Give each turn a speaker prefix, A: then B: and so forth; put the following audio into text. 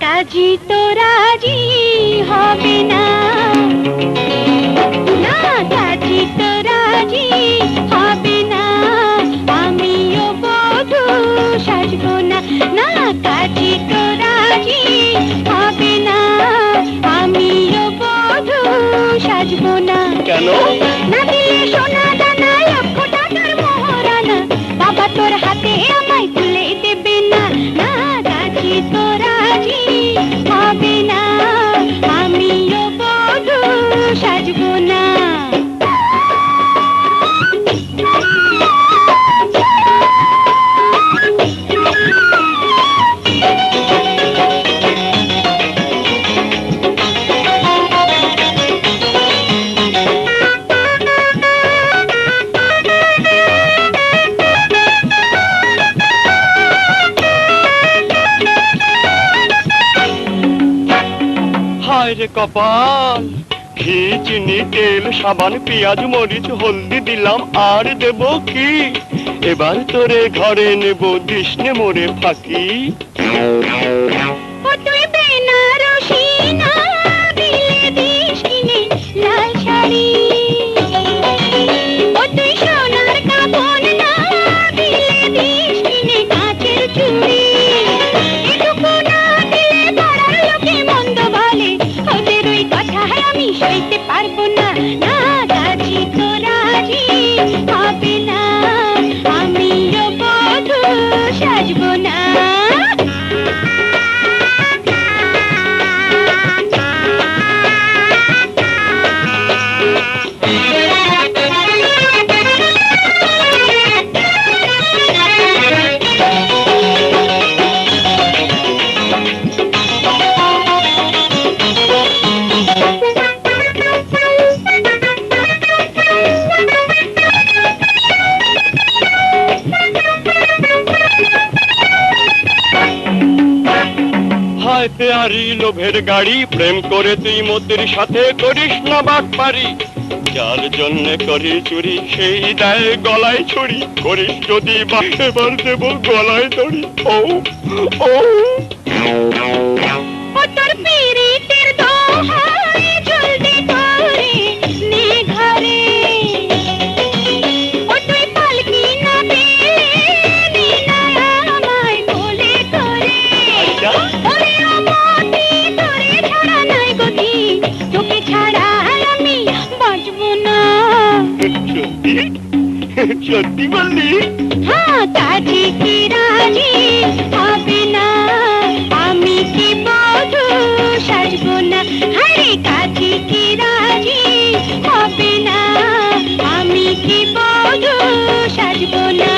A: কাজী তো রাজি হবে না। না কাজী তো রাজি হবে না। আমিও বধু সাজবো না। না কাজী তো রাজি হবে না। আমিও বধু সাজবো না।
B: কেন?
A: না দিলে সোনা দানা লক্ষ টাকার মোহরানা। বাবা তোর
B: রে কপাল। ঘি চিনি তেল সাবান, পেঁয়াজ, মরিচ, হলদি দিলাম, আর দেব কি? এবার তোরে ঘরে নেব দৃষ্ণে মোরে ফাঁকি।
A: আমি সইতে
B: হায় আরি লোভের গাড়ি, প্রেম করে তুই মোদের সাথে, করিস না বাট পারি যার জন্য করি চুরি, সেই দায় গলায় ছুরি। করিস যদি বাসে বার দেব গলায় দড়ি। ও ও।
A: তোর পীড়িতের
B: সত্যি বললি?
A: হ্যাঁ হবে না, আমি কি বধু সাজবো না? হবে না, আমি কি বধু সাজবো না?